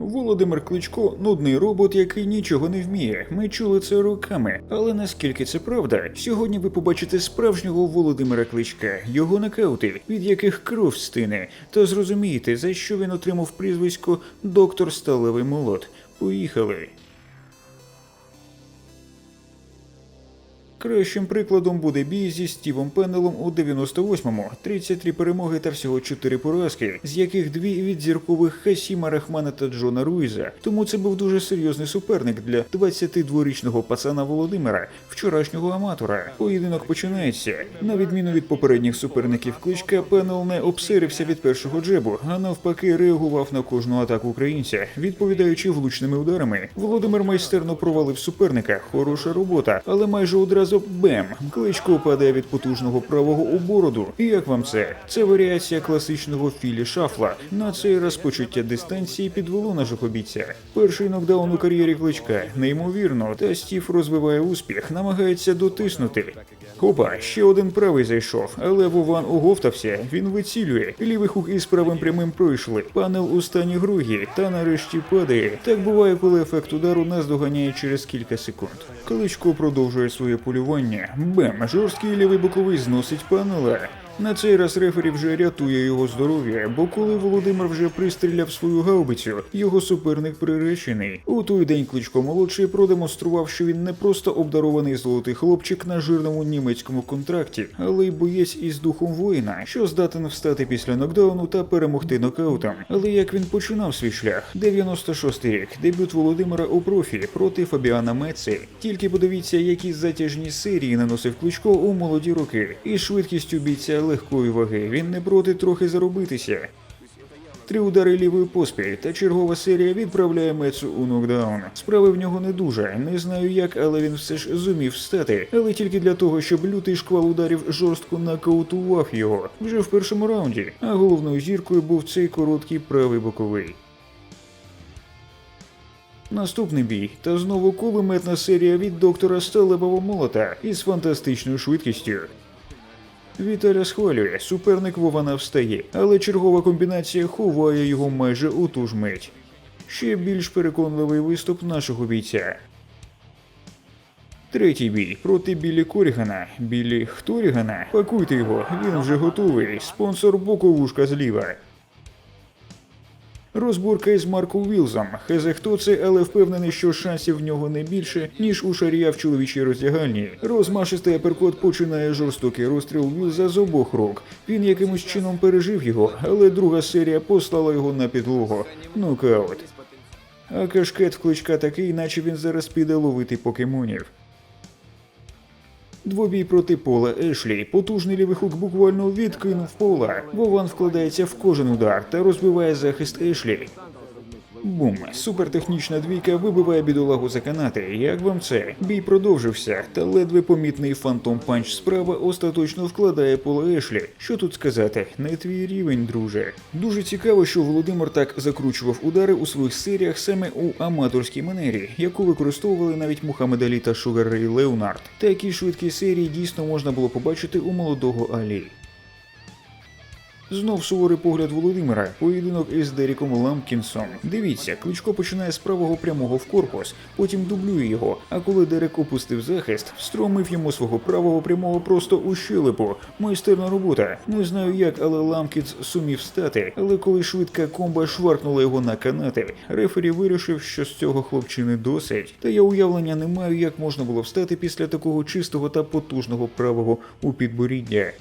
Володимир Кличко нудний робот, який нічого не вміє. Ми чули це роками. Але наскільки це правда? Сьогодні ви побачите справжнього Володимира Кличка, його нокаути, від яких кров стине, та зрозумієте, за що він отримав прізвисько доктор Сталевий Молот. Поїхали. Кращим прикладом буде бій зі Стівом Пеннелом у 98-му. 33 перемоги та всього 4 поразки, з яких дві від зіркових Хасіма Рахмана та Джона Руїза. Тому це був дуже серйозний суперник для 22-річного пацана Володимира, вчорашнього аматора. Поєдинок починається. На відміну від попередніх суперників кличка, Пеннел не обсирився від першого джебу, а навпаки реагував на кожну атаку українця, відповідаючи влучними ударами. Володимир майстерно провалив суперника. Хороша робота, але майже одразу бем. Кличко падає від потужного правого обороду. І як вам це? Це варіація класичного філі шафла. На цей раз почуття дистанції підвело наших обіця. Перший нокдаун у кар'єрі кличка. Неймовірно, та Стів розвиває успіх, намагається дотиснути. Хопа, ще один правий зайшов, але Вован оговтався. Він вицілює. Лівий хук із правим прямим пройшли. Панел у стані гругі та нарешті падає. Так буває, коли ефект удару нас доганяє через кілька секунд. Кличко продовжує своє полювання. Бем, жорсткий лівий боковий зносить панела. На цей раз рефері вже рятує його здоров'я, бо коли Володимир вже пристріляв свою гаубицю, його суперник приречений. У той день Кличко молодший продемонстрував, що він не просто обдарований золотий хлопчик на жирному німецькому контракті, але й боєць із духом воїна, що здатен встати після нокдауну та перемогти нокаутом. Але як він починав свій шлях? 96-й рік, дебют Володимира у профі проти Фабіана Меци. Тільки подивіться, які затяжні серії наносив Кличко у молоді роки, і швидкістю бійця легкої ваги. Він не проти трохи заробитися. Три удари лівою поспіль та чергова серія відправляє Мецу у нокдаун. Справи в нього не дуже. Не знаю як, але він все ж зумів встати. Але тільки для того, щоб лютий шквал ударів жорстко нокаутував його вже в першому раунді. А головною зіркою був цей короткий правий боковий. Наступний бій та знову кулеметна серія від доктора Сталевого молота із фантастичною швидкістю. Віталя схвалює, суперник Вована встає, але чергова комбінація ховає його майже у ту ж мить. Ще більш переконливий виступ нашого бійця. Третій бій проти Білі Корігана. Білі Хторігана. Пакуйте його, він вже готовий. Спонсор боковушка зліва. Розборка із Марко Вілзом. Хезе хто це, але впевнений, що шансів в нього не більше, ніж у шарія в чоловічій роздягальні. Розмашистий аперкот починає жорстокий розстріл Вілза з обох рук. Він якимось чином пережив його, але друга серія послала його на підлогу. Нокаут. А кашкет в кличка такий, наче він зараз піде ловити покемонів. Двобій проти пола Ешлі. Потужний лівий хук буквально відкинув пола. Вован вкладається в кожен удар та розбиває захист Ешлі. Бум! Супертехнічна двійка вибиває бідолагу за канати. Як вам це? Бій продовжився, та ледве помітний фантом панч справа остаточно вкладає поле Ешлі. Що тут сказати? Не твій рівень, друже. Дуже цікаво, що Володимир так закручував удари у своїх серіях саме у аматорській манері, яку використовували навіть Мухаммед Алі та Шугар Рей Леонард. Такі швидкі серії дійсно можна було побачити у молодого Алі. Знов суворий погляд Володимира. Поєдинок із Деріком Ламкінсом. Дивіться, кличко починає з правого прямого в корпус, потім дублює його. А коли Дерек опустив захист, встромив йому свого правого прямого просто у щелепу. Майстерна робота. Не знаю як, але Ламкінс сумів встати. Але коли швидка комба шваркнула його на канати, рефері вирішив, що з цього хлопчини досить. Та я уявлення не маю, як можна було встати після такого чистого та потужного правого у підборіддя.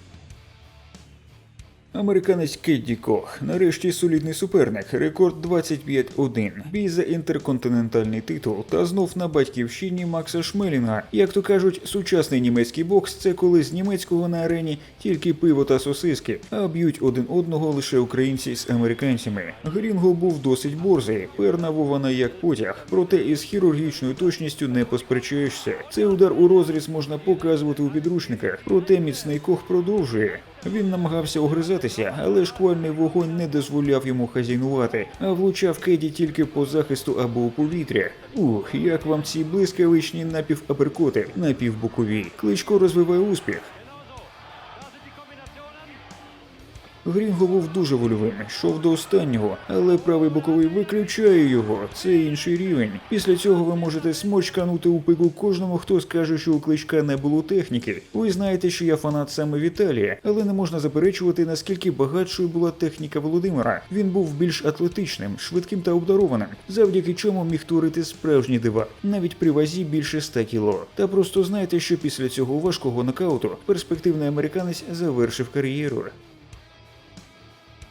Американець Кедді Кох. Нарешті солідний суперник. Рекорд 25-1. Бій за інтерконтинентальний титул. Та знов на батьківщині Макса Шмелінга. Як то кажуть, сучасний німецький бокс це коли з німецького на арені тільки пиво та сосиски, а б'ють один одного лише українці з американцями. Грінго був досить борзий, перна вована як потяг. Проте із хірургічною точністю не посперечаєшся. Цей удар у розріз можна показувати у підручниках. Проте міцний кох продовжує. Він намагався огризатися, але шквальний вогонь не дозволяв йому хазяйнувати, а влучав Кеді тільки по захисту або у повітря. Ух, як вам ці блискавичні напіваперкоти, напівбокові. Кличко розвиває успіх. Грінго був дуже вольовим, йшов до останнього, але правий боковий виключає його. Це інший рівень. Після цього ви можете смочканути у пику кожному, хто скаже, що у кличка не було техніки. Ви знаєте, що я фанат саме Віталія, але не можна заперечувати, наскільки багатшою була техніка Володимира. Він був більш атлетичним, швидким та обдарованим, завдяки чому міг творити справжні дива, навіть при вазі більше 100 кіло. Та просто знайте, що після цього важкого нокауту перспективний американець завершив кар'єру.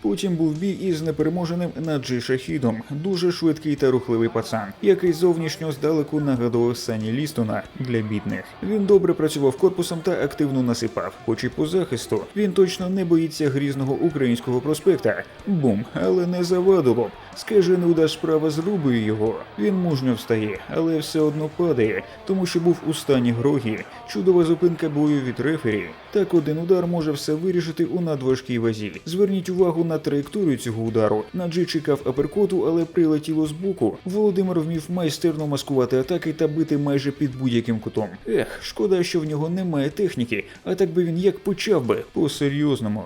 Потім був бій із непереможеним Наджи Шахідом, дуже швидкий та рухливий пацан, який зовнішньо здалеку нагадував Сані Лістона для бідних. Він добре працював корпусом та активно насипав, хоч і по захисту. Він точно не боїться грізного українського проспекта. Бум, але не завадило б. Скажений удар справа зрубує його. Він мужньо встає, але все одно падає, тому що був у стані грогі. Чудова зупинка бою від рефері. Так один удар може все вирішити у надважкій вазі. Зверніть увагу на траєкторію цього удару. Наджи чекав аперкоту, але прилетіло з боку. Володимир вмів майстерно маскувати атаки та бити майже під будь-яким кутом. Ех, шкода, що в нього немає техніки, а так би він як почав би по-серйозному.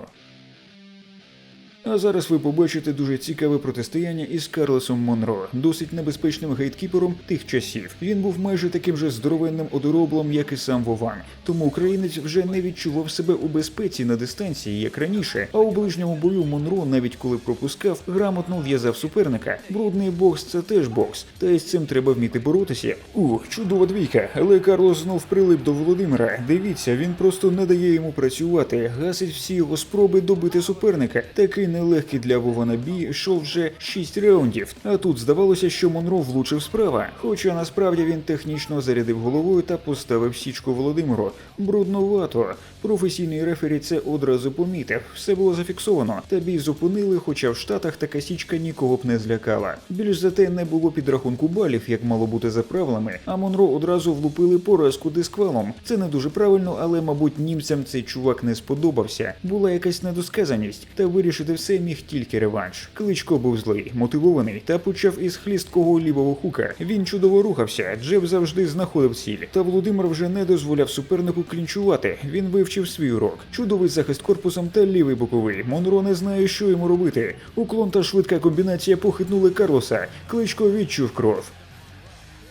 А зараз ви побачите дуже цікаве протистояння із Карлосом Монро, досить небезпечним гейткіпером тих часів. Він був майже таким же здоровенним одороблом, як і сам Вован. Тому українець вже не відчував себе у безпеці на дистанції, як раніше. А у ближньому бою Монро, навіть коли пропускав, грамотно в'язав суперника. Брудний бокс це теж бокс, та й з цим треба вміти боротися. У чудова двійка, але Карлос знов прилип до Володимира. Дивіться, він просто не дає йому працювати, гасить всі його спроби добити суперника. Такий нелегкий для Вована бій йшов вже 6 раундів. А тут здавалося, що Монро влучив справа. Хоча насправді він технічно зарядив головою та поставив січку Володимиру. Брудновато. Професійний рефері це одразу помітив. Все було зафіксовано. Та бій зупинили, хоча в Штатах така січка нікого б не злякала. Більш за те не було підрахунку балів, як мало бути за правилами. А Монро одразу влупили поразку дисквалом. Це не дуже правильно, але мабуть німцям цей чувак не сподобався. Була якась недосказаність, та вирішити все міг тільки реванш. Кличко був злий, мотивований та почав із хлісткого лівого хука. Він чудово рухався. Джеб завжди знаходив ціль. Та Володимир вже не дозволяв супернику клінчувати. Він вивчив свій урок. Чудовий захист корпусом та лівий боковий. Монро не знає, що йому робити. Уклон та швидка комбінація похитнули Карлоса. Кличко відчув кров.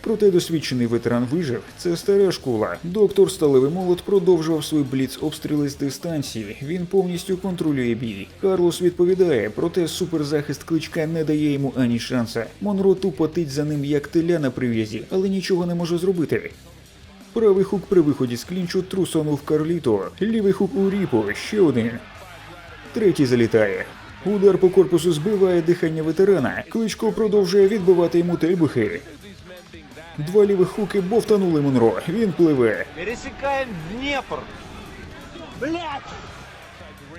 Проте досвідчений ветеран вижив. Це стара школа. Доктор Сталевий молот продовжував свої бліц обстріли з дистанції. Він повністю контролює бій. Карлос відповідає, проте суперзахист кличка не дає йому ані шанса. Монро тупо тить за ним як теля на прив'язі, але нічого не може зробити. Правий хук при виході з клінчу трусонув Карліто. Лівий хук у ріпу, ще один. Третій залітає. Удар по корпусу збиває дихання ветерана. Кличко продовжує відбивати йому тельбухи. Два лівих хуки бовтанули Монро. Він пливе. Пересікаємо Дніпр. Блять!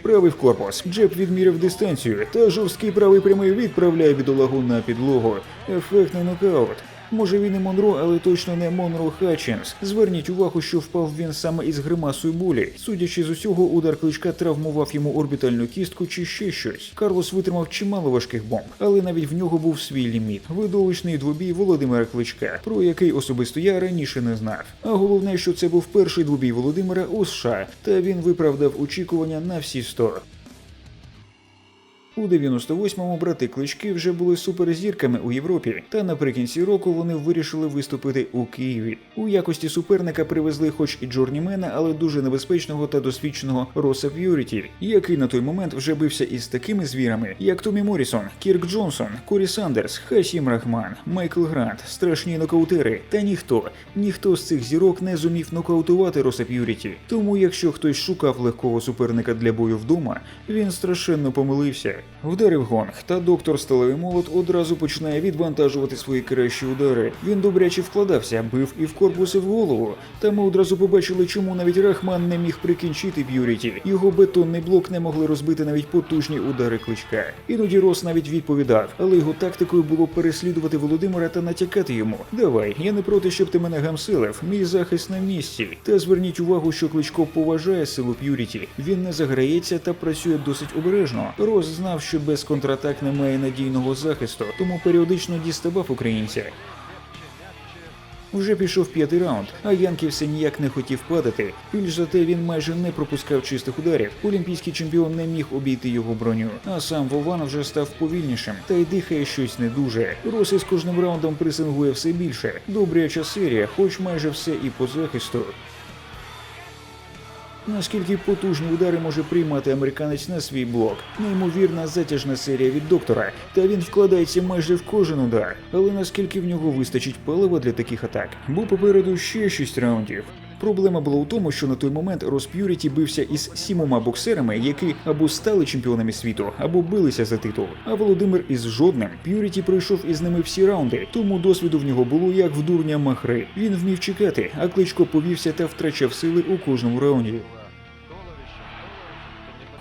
Правий в корпус. Джеб відміряв дистанцію, та жорсткий правий прямий відправляє бідолагу на підлогу. Ефектний нокаут. Може він і Монро, але точно не Монро Хатчинс. Зверніть увагу, що впав він саме із гримасою болі. Судячи з усього, удар кличка травмував йому орбітальну кістку чи ще щось. Карлос витримав чимало важких бомб, але навіть в нього був свій ліміт. Видовищний двобій Володимира Кличка, про який особисто я раніше не знав. А головне, що це був перший двобій Володимира у США, та він виправдав очікування на всі 100. У 98-му брати клички вже були суперзірками у Європі, та наприкінці року вони вирішили виступити у Києві. У якості суперника привезли, хоч і джорнімена, але дуже небезпечного та досвідченого Роса П'юріті, який на той момент вже бився із такими звірами, як Томі Морісон, Кірк Джонсон, Корі Сандерс, Хасім Рахман, Майкл Грант, страшні нокаутери. Та ніхто, ніхто з цих зірок не зумів нокаутувати Роса П'юріті. Тому, якщо хтось шукав легкого суперника для бою вдома, він страшенно помилився. Bye. Вдарив гонг, та доктор Сталевий молот одразу починає відвантажувати свої кращі удари. Він добряче вкладався, бив і в корпус, і в голову. Та ми одразу побачили, чому навіть Рахман не міг прикінчити П'юріті. Його бетонний блок не могли розбити навіть потужні удари кличка. Іноді Рос навіть відповідав, але його тактикою було переслідувати Володимира та натякати йому. Давай, я не проти, щоб ти мене гамсилив. Мій захист на місці. Та зверніть увагу, що кличко поважає силу П'юріті. Він не заграється та працює досить обережно. Рос знав, що без контратак немає надійного захисту, тому періодично діставав українця. Вже пішов п'ятий раунд, а Янки все ніяк не хотів падати. Більш за те він майже не пропускав чистих ударів. Олімпійський чемпіон не міг обійти його броню. А сам Вован вже став повільнішим та й дихає щось не дуже. Роси з кожним раундом пресингує все більше. Добряча серія, хоч майже все і по захисту. Наскільки потужні удари може приймати американець на свій блок? Неймовірна затяжна серія від доктора, та він вкладається майже в кожен удар. Але наскільки в нього вистачить палива для таких атак? Бо попереду ще шість раундів. Проблема була у тому, що на той момент Рос П'юріті бився із сімома боксерами, які або стали чемпіонами світу, або билися за титул. А Володимир із жодним. П'юріті пройшов із ними всі раунди, тому досвіду в нього було як в дурня махри. Він вмів чекати, а кличко повівся та втрачав сили у кожному раунді.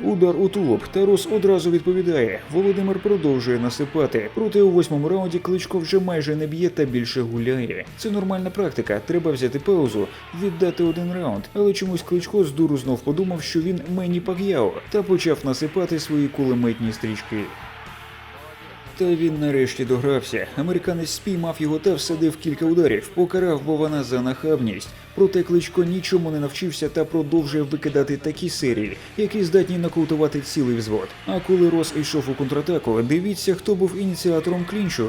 Удар у тулуб. Тарус одразу відповідає. Володимир продовжує насипати. Проте у восьмому раунді кличко вже майже не б'є та більше гуляє. Це нормальна практика. Треба взяти паузу, віддати один раунд. Але чомусь кличко з дуру знов подумав, що він Мені Пак'яо, та почав насипати свої кулеметні стрічки. Та він нарешті догрався. Американець спіймав його та всадив кілька ударів, покарав Вована за нахабність. Проте кличко нічому не навчився та продовжує викидати такі серії, які здатні нокаутувати цілий взвод. А коли Рос йшов у контратаку, дивіться, хто був ініціатором клінчу.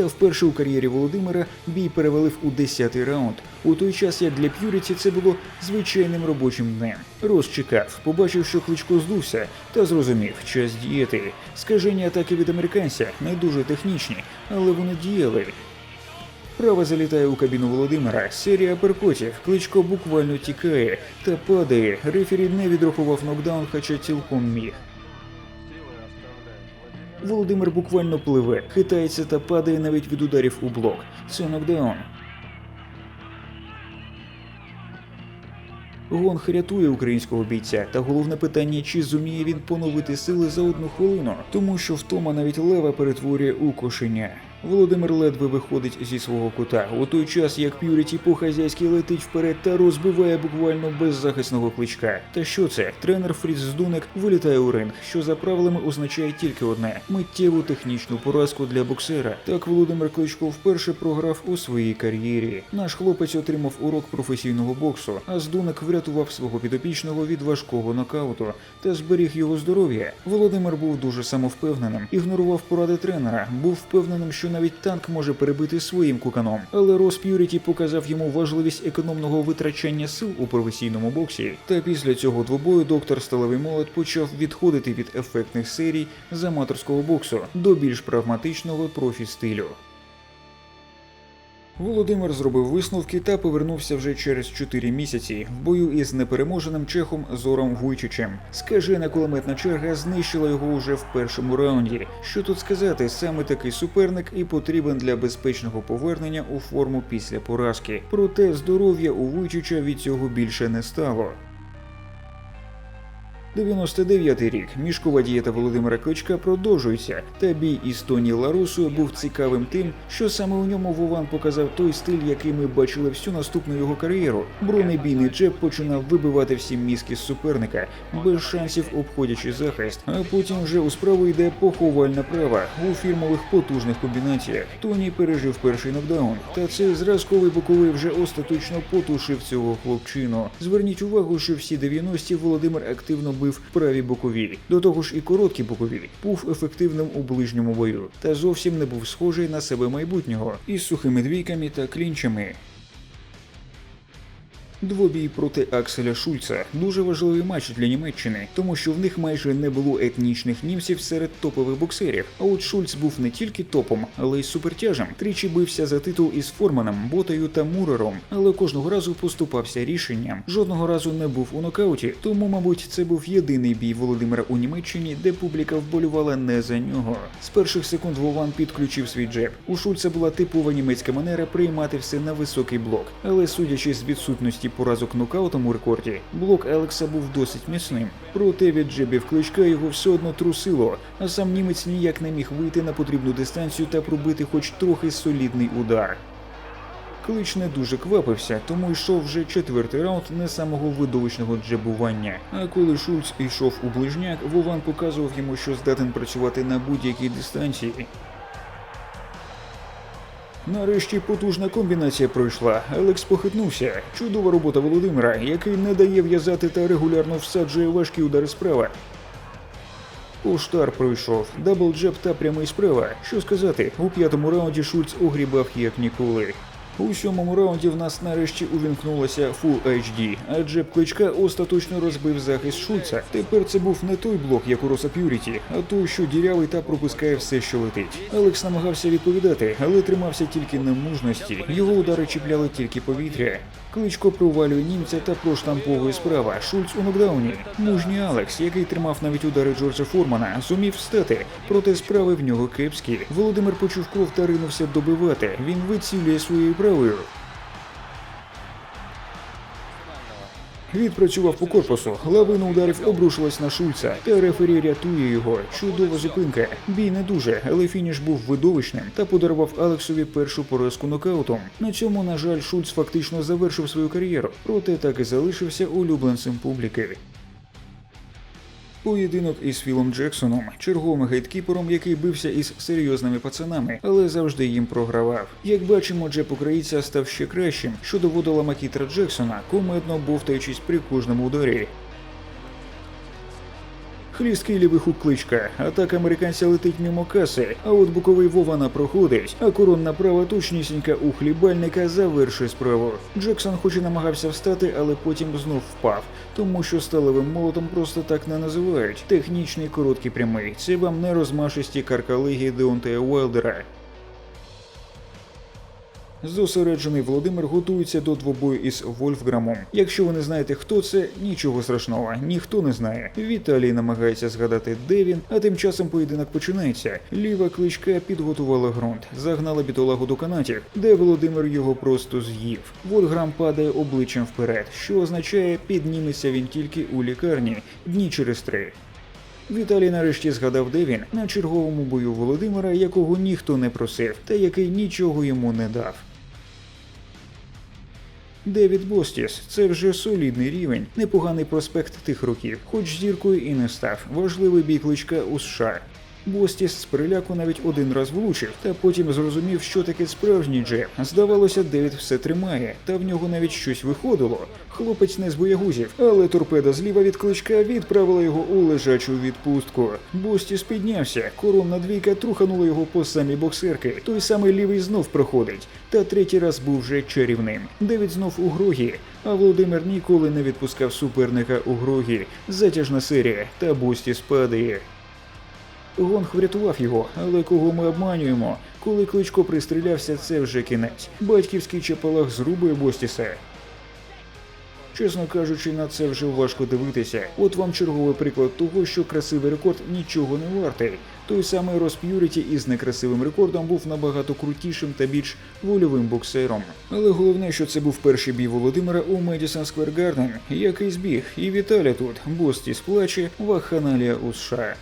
Та вперше у кар'єрі Володимира бій перевалив у 10-й раунд. У той час, як для П'юріті це було звичайним робочим днем. Рос чекав, побачив, що кличко здувся, та зрозумів, час діяти. Скажені атаки від американця не дуже технічні, але вони діяли. Права залітає у кабіну Володимира. Серія перкотів. Кличко буквально тікає та падає. Рефері не відрахував нокдаун, хоча цілком міг. Володимир буквально пливе, хитається та падає навіть від ударів у блок. Це нокдаун. Гонг рятує українського бійця, та головне питання, чи зуміє він поновити сили за одну хвилину, тому що втома навіть лева перетворює у кошеня. Володимир ледве виходить зі свого кута у той час, як П'юріті по-хазяйськи летить вперед та розбиває буквально беззахисного кличка. Та що це? Тренер Фріц Здунек вилітає у ринг, що за правилами означає тільки одне миттєву технічну поразку для боксера. Так Володимир Кличко вперше програв у своїй кар'єрі. Наш хлопець отримав урок професійного боксу, а Здунек врятував свого підопічного від важкого нокауту та зберіг його здоров'я. Володимир був дуже самовпевненим, ігнорував поради тренера, був впевненим, що навіть танк може перебити своїм куканом. Але Рос П'юріті показав йому важливість економного витрачання сил у професійному боксі. Та після цього двобою доктор Сталевий Молот почав відходити від ефектних серій з аматорського боксу до більш прагматичного профі стилю. Володимир зробив висновки та повернувся вже через 4 місяці в бою із непереможеним чехом Зором Вуйчичем. Скажена кулеметна черга знищила його уже в першому раунді. Що тут сказати, саме такий суперник і потрібен для безпечного повернення у форму після поразки. Проте здоров'я у Вуйчича від цього більше не стало. 99-й рік мішкова дієта Володимира Кличка продовжується, та бій із Тоні Ларусою був цікавим тим, що саме у ньому Вован показав той стиль, який ми бачили всю наступну його кар'єру. Бронебійний джеб починав вибивати всі мізки з суперника, без шансів обходячи захист. А потім вже у справу йде поховальна права у фірмових потужних комбінаціях. Тоні пережив перший нокдаун, та цей зразковий боковий вже остаточно потушив цього хлопчину. Зверніть увагу, що всі 90-ті Володимир активно бив праві бокові. До того ж, і короткі боковілі був ефективним у ближньому бою, та зовсім не був схожий на себе майбутнього із сухими двійками та клінчами. Двобій проти Акселя Шульца дуже важливий матч для Німеччини, тому що в них майже не було етнічних німців серед топових боксерів. А от Шульц був не тільки топом, але й супертяжем. Тричі бився за титул із Форманом, Ботою та Мурером, але кожного разу поступався рішенням. Жодного разу не був у нокауті, тому, мабуть, це був єдиний бій Володимира у Німеччині, де публіка вболювала не за нього. З перших секунд Вован підключив свій джеб. У Шульца була типова німецька манера приймати все на високий блок, але судячи з відсутності поразок нокаутом у рекорді, блок Елекса був досить міцним. Проте від джебів кличка його все одно трусило, а сам німець ніяк не міг вийти на потрібну дистанцію та пробити хоч трохи солідний удар. Клич не дуже квапився, тому йшов вже четвертий раунд не самого видовищного джебування. А коли Шульц йшов у ближняк, Вован показував йому, що здатен працювати на будь-якій дистанції. Нарешті потужна комбінація пройшла. Алекс похитнувся. Чудова робота Володимира, який не дає в'язати та регулярно всаджує важкі удари справа. Поштар пройшов, дабл джеб та прямий справа. Що сказати, у п'ятому раунді Шульц огрібав як ніколи. У сьомому раунді в нас нарешті увімкнулося Full HD, адже кличка остаточно розбив захист Шульца. Тепер це був не той блок, як у Роса П'юріті, а той, що дірявий та пропускає все, що летить. Алекс намагався відповідати, але тримався тільки на мужності. Його удари чіпляли тільки повітря. Кличко провалює німця та проштамповує справа. Шульц у нокдауні. Мужній Алекс, який тримав навіть удари Джорджа Формана, зумів встати, проте справи в нього кепські. Володимир почув кров та ринувся добивати. Він вицілює своєю правою. Відпрацював по корпусу, лавина ударів обрушилась на Шульца, та рефері рятує його. Чудова зупинка. Бій не дуже, але фініш був видовищним та подарував Алексові першу поразку нокаутом. На цьому, на жаль, Шульц фактично завершив свою кар'єру, проте так і залишився улюбленцем публіки. Поєдинок із Філом Джексоном, черговим гейткіпером, який бився із серйозними пацанами, але завжди їм програвав. Як бачимо, джеб українця став ще кращим, що доводила Макітра Джексона, кумедно бовтаючись при кожному ударі. Хлісткий лівий хук кличка. Атака американця летить мимо каси, а от боковий Вована проходить, а коронна права точнісінька у хлібальника завершує справу. Джексон хоч і намагався встати, але потім знов впав, тому що сталевим молотом просто так не називають. Технічний короткий прямий. Це вам не розмашисті каркалиги Деонтея Уайлдера. Зосереджений Володимир готується до двобою із Вольфграмом. Якщо ви не знаєте, хто це, нічого страшного, ніхто не знає. Віталій намагається згадати, де він, а тим часом поєдинок починається. Ліва кличка підготувала ґрунт, загнала бітолагу до канатів, де Володимир його просто з'їв. Вольфграм падає обличчям вперед, що означає, підніметься він тільки у лікарні дні через три. Віталій нарешті згадав, де він на черговому бою Володимира, якого ніхто не просив, та який нічого йому не дав. Девід Бостіс це вже солідний рівень, непоганий проспект тих років, хоч зіркою і не став. Важливий бій кличка у США. Бостіс з переляку навіть один раз влучив, та потім зрозумів, що таке справжній джеб. Здавалося, Девід все тримає, та в нього навіть щось виходило. Хлопець не з боягузів, але торпеда зліва від кличка відправила його у лежачу відпустку. Бостіс піднявся, коронна двійка труханула його по самі боксерки. Той самий лівий знов проходить. Та третій раз був вже чарівним. Девід знов у грогі, а Володимир ніколи не відпускав суперника у грогі. Затяжна серія, та Бостіс падає. Гонг врятував його, але кого ми обманюємо? Коли кличко пристрілявся, це вже кінець. Батьківський чепалах зрубує Бостіса. Чесно кажучи, на це вже важко дивитися. От вам черговий приклад того, що красивий рекорд нічого не вартий. Той самий Рос П'юріті із некрасивим рекордом був набагато крутішим та більш вольовим боксером. Але головне, що це був перший бій Володимира у Медісон Сквер Гарден, який збіг, і Віталя тут, Бостіс плаче, Ваханалія у США.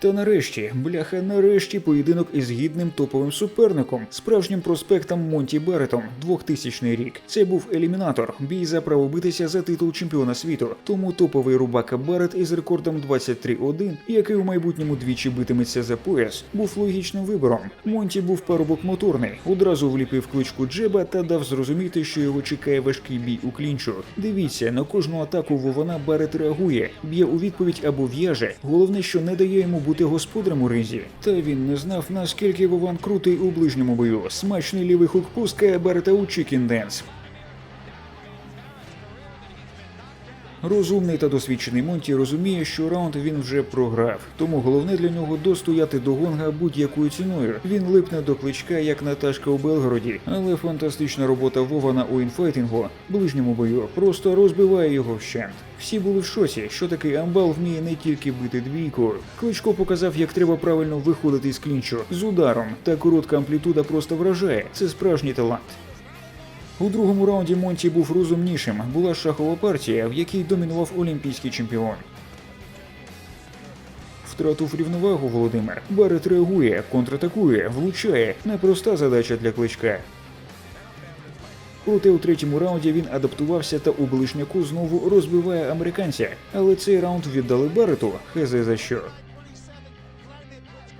Та нарешті, бляха, нарешті поєдинок із гідним топовим суперником, справжнім проспектом Монті Барретом, 2000 рік. Це був елімінатор, бій за право битися за титул чемпіона світу. Тому топовий рубака Баррет із рекордом 23-1, який у майбутньому двічі битиметься за пояс, був логічним вибором. Монті був парубок моторний, одразу вліпив кличку Джеба та дав зрозуміти, що його чекає важкий бій у клінчу. Дивіться, на кожну атаку Вована Барет реагує, б'є у відповідь або в'яже. Головне, що не дає йому бути господарем у ризі. Та він не знав, наскільки Вован крутий у ближньому бою. Смачний лівий хук пускає Барета у. Розумний та досвідчений Монті розуміє, що раунд він вже програв, тому головне для нього достояти до гонга будь-якою ціною. Він липне до кличка, як Наташка у Белгороді, але фантастична робота Вована у інфайтингу, ближньому бою, просто розбиває його вщент. Всі були в шоці, що такий амбал вміє не тільки бити двійку. Кличко показав, як треба правильно виходити з клінчу з ударом, та коротка амплітуда просто вражає. Це справжній талант. У другому раунді Монті був розумнішим. Була шахова партія, в якій домінував олімпійський чемпіон. Втратив рівновагу Володимир. Барет реагує, контратакує, влучає. Непроста задача для кличка. Проте у третьому раунді він адаптувався та у ближняку знову розбиває американця. Але цей раунд віддали Барету, хезе за що.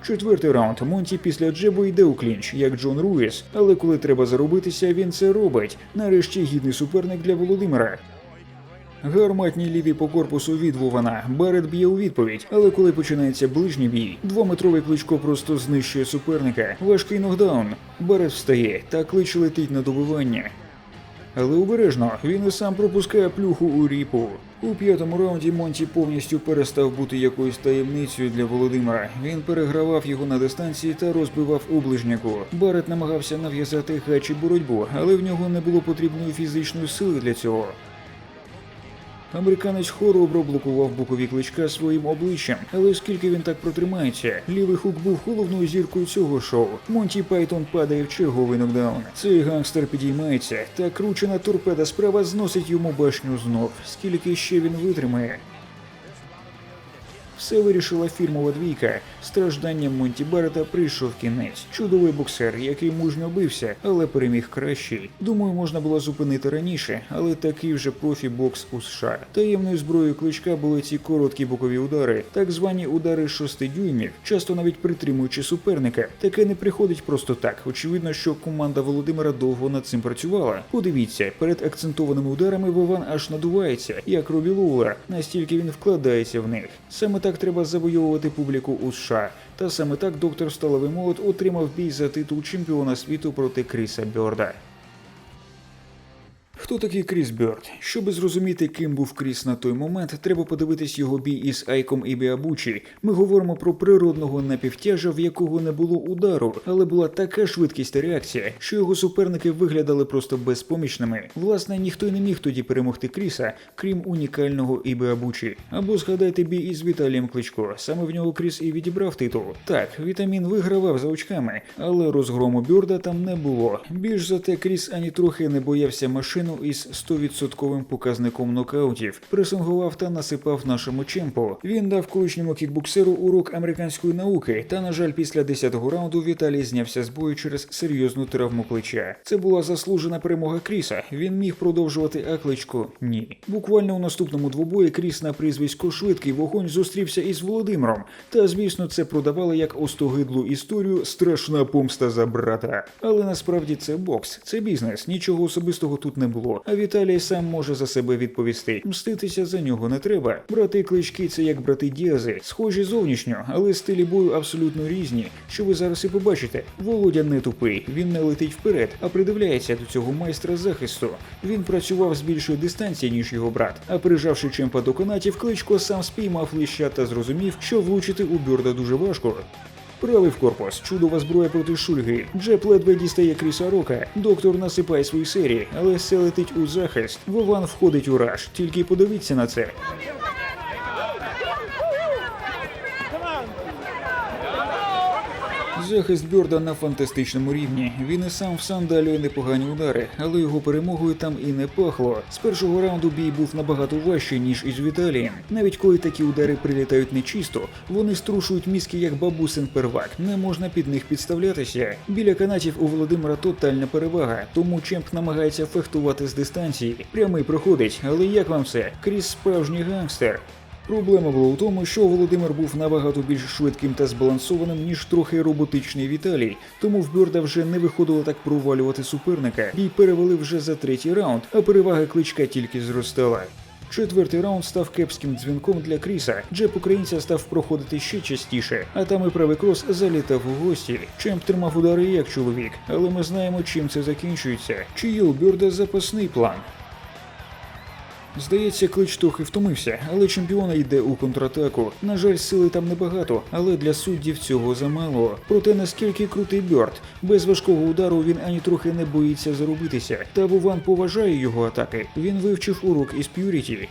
Четвертий раунд Монті після джебу йде у клінч, як Джон Руїс, але коли треба заробитися, він це робить. Нарешті гідний суперник для Володимира. Гарматні ліві по корпусу від Вована. Барет б'є у відповідь, але коли починається ближній бій, двометровий кличко просто знищує суперника. Важкий нокдаун. Барет встає, та клич летить на добивання. Але обережно він і сам пропускає плюху у ріпу. У п'ятому раунді Монті повністю перестав бути якоюсь таємницею для Володимира. Він перегравав його на дистанції та розбивав у ближняку. Барет намагався нав'язати хачі боротьбу, але в нього не було потрібної фізичної сили для цього. Американець хоробро блокував бокові кличка своїм обличчям, але скільки він так протримається, лівий хук був головною зіркою цього шоу. Монті Пайтон падає в черговий нокдаун. Цей гангстер підіймається, та кручена торпеда справа зносить йому башню знов. Скільки ще він витримає? Все вирішила фірмова двійка. Стражданням Монті Барета прийшов кінець. Чудовий боксер, який мужньо бився, але переміг кращий. Думаю, можна було зупинити раніше, але такий вже профі бокс у США. Таємною зброєю кличка були ці короткі бокові удари, так звані удари шести дюймів, часто навіть притримуючи суперника. Таке не приходить просто так. Очевидно, що команда Володимира довго над цим працювала. Подивіться, перед акцентованими ударами Вован аж надувається, як Робі Лоулер, настільки він вкладається в них. Саме так треба завойовувати публіку у США. Та саме так доктор Сталевий молот отримав бій за титул чемпіона світу проти Кріса Бьорда. Хто такий Кріс Бьорд? Щоби зрозуміти, ким був Кріс на той момент, треба подивитись його бій із Айком Ібіабучі. Ми говоримо про природного напівтяжа, в якого не було удару, але була така швидкість реакція, що його суперники виглядали просто безпомічними. Власне, ніхто й не міг тоді перемогти Кріса, крім унікального Ібіабучі. Або згадайте бій із Віталієм Кличко. Саме в нього Кріс і відібрав титул. Так, Вітамін вигравав за очками, але розгрому Бьорда там не було. Більш за те, Кріс ані трохи не боявся машину із 100% показником нокаутів, пресингував та насипав нашому чемпу. Він дав колишньому кікбоксеру урок американської науки, та, на жаль, після 10-го раунду Віталій знявся з бою через серйозну травму плеча. Це була заслужена перемога Кріса. Він міг продовжувати, а кличко ні. Буквально у наступному двобої Кріс на прізвисько Швидкий вогонь зустрівся із Володимиром. Та звісно, це продавали як остогидлу історію страшна помста за брата. Але насправді це бокс, це бізнес. Нічого особистого тут не було. А Віталій сам може за себе відповісти. Мститися за нього не треба. Брати клички це як брати Діази, схожі зовнішньо, але стилі бою абсолютно різні. Що ви зараз і побачите. Володя не тупий, він не летить вперед, а придивляється до цього майстра захисту. Він працював з більшої дистанції, ніж його брат. А прижавши чемпа до канатів, кличко сам спіймав лища та зрозумів, що влучити у Бьорда дуже важко. Правий в корпус, чудова зброя проти Шульги. Джеп ледве дістає Кріса Рока. Доктор насипає свої серії, але все летить у захист. Вован входить у раж. Тільки подивіться на це. Захист Бьорда на фантастичному рівні. Він і сам в сандалює непогані удари, але його перемогою там і не пахло. З першого раунду бій був набагато важчий, ніж із Віталієм. Навіть коли такі удари прилітають нечисто, вони струшують мізки як бабусин первак. Не можна під них підставлятися. Біля канатів у Володимира тотальна перевага, тому Чемп намагається фехтувати з дистанції. Прямий проходить, але як вам все? Кріс справжній гангстер. Проблема була у тому, що Володимир був набагато більш швидким та збалансованим, ніж трохи роботичний Віталій. Тому в Бьорда вже не виходило так провалювати суперника. Бій перевели вже за третій раунд, а перевага кличка тільки зростала. Четвертий раунд став кепським дзвінком для Кріса. Джеб українця став проходити ще частіше, а там і правий крос залітав у гості. Чемп тримав удари як чоловік, але ми знаємо, чим це закінчується. Чи є у Бьорда запасний план? Здається, клич трохи втомився, але чемпіона йде у контратаку. На жаль, сили там небагато, але для суддів цього замало. Проте наскільки крутий Бьорд, без важкого удару він ані трохи не боїться заробитися. Та Вован поважає його атаки. Він вивчив урок із П'юріті.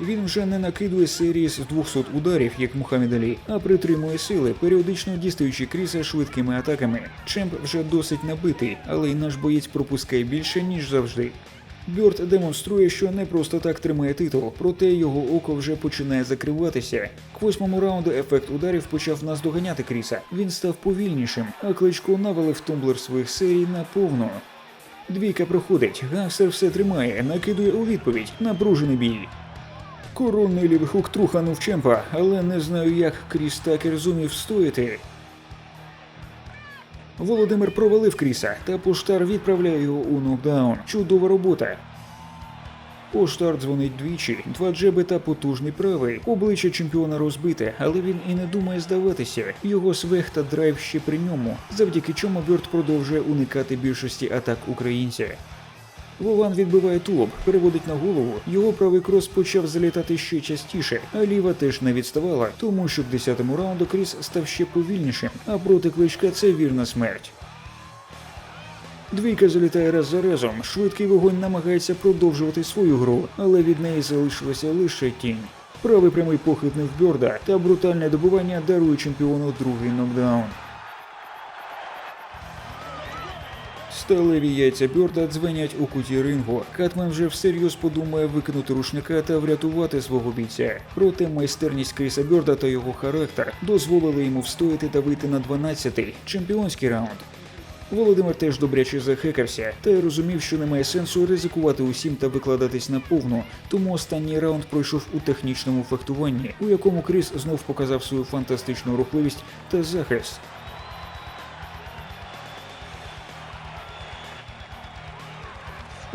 Він вже не накидує серії з 200 ударів, як Мухаммед Алі, а притримує сили, періодично дістаючи Кріса швидкими атаками. Чемп вже досить набитий, але й наш боєць пропускає більше, ніж завжди. Бьорд демонструє, що не просто так тримає титул, проте його око вже починає закриватися. К восьмому раунду ефект ударів почав наздоганяти Кріса. Він став повільнішим, а кличко навалив тумблер своїх серій на повну. Двійка проходить, гангстер все тримає, накидує у відповідь, напружений бій. Коронний лівихук труханув Чемпа, але не знаю, як Кріс Такер зумів стояти. Володимир провалив Кріса, та Поштар відправляє його у нокдаун. Чудова робота. Поштар дзвонить двічі, два джеби та потужний правий. Обличчя чемпіона розбите, але він і не думає здаватися. Його свех та драйв ще при ньому, завдяки чому Бьорд продовжує уникати більшості атак українця. Вован відбиває тулуб, переводить на голову. Його правий крос почав залітати ще частіше, а ліва теж не відставала, тому що в 10-му раунду Кріс став ще повільнішим, а проти кличка це вірна смерть. Двійка залітає раз за разом. Швидкий вогонь намагається продовжувати свою гру, але від неї залишилася лише тінь. Правий прямий в Бьорда та брутальне добування дарує чемпіону другий нокдаун. Сталеві яйця Бьорда дзвенять у куті рингу. Катмен вже всерйоз подумає викинути рушника та врятувати свого бійця. Проте майстерність Кріса Бьорда та його характер дозволили йому встояти та вийти на 12-й чемпіонський раунд. Володимир теж добряче захекався, та й розумів, що немає сенсу ризикувати усім та викладатись на повну, тому останній раунд пройшов у технічному фехтуванні, у якому Кріс знов показав свою фантастичну рухливість та захист.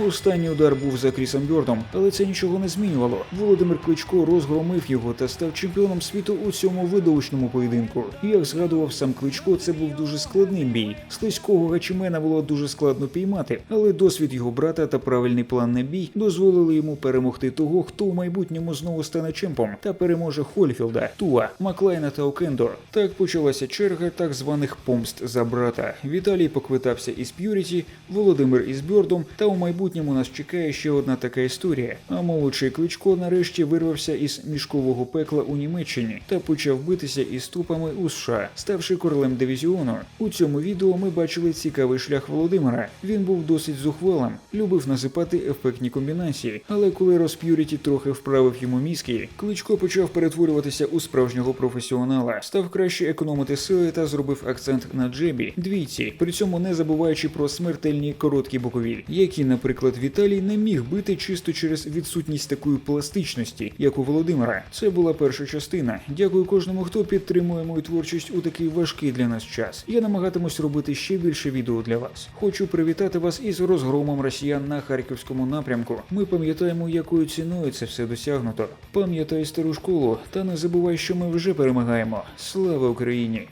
Останній удар був за Крісом Бьордом, але це нічого не змінювало. Володимир Кличко розгромив його та став чемпіоном світу у цьому видовищному поєдинку. Як згадував сам Кличко, це був дуже складний бій. Слизького гачімена було дуже складно піймати, але досвід його брата та правильний план на бій дозволили йому перемогти того, хто у майбутньому знову стане чемпом та переможе Хольфілда, Туа, Маклайна та Окендо. Так почалася черга так званих помст за брата. Віталій поквитався із П'юріті, Володимир із Бьордом, та у майбутньому нас чекає ще одна така історія. А молодший Кличко нарешті вирвався із мішкового пекла у Німеччині та почав битися із трупами у США, ставши королем дивізіону. У цьому відео ми бачили цікавий шлях Володимира. Він був досить зухвалим, любив насипати ефектні комбінації, але коли Розп'юріті трохи вправив йому мізки, Кличко почав перетворюватися у справжнього професіонала, став краще економити сили та зробив акцент на джебі, двійці, при цьому не забуваючи про смертельні короткі бокові, які, наприклад, Віталій не міг бити чисто через відсутність такої пластичності, як у Володимира. Це була перша частина. Дякую кожному, хто підтримує мою творчість у такий важкий для нас час. Я намагатимусь робити ще більше відео для вас. Хочу привітати вас із розгромом росіян на харківському напрямку. Ми пам'ятаємо, якою ціною це все досягнуто. Пам'ятай стару школу, та не забувай, що ми вже перемагаємо. Слава Україні!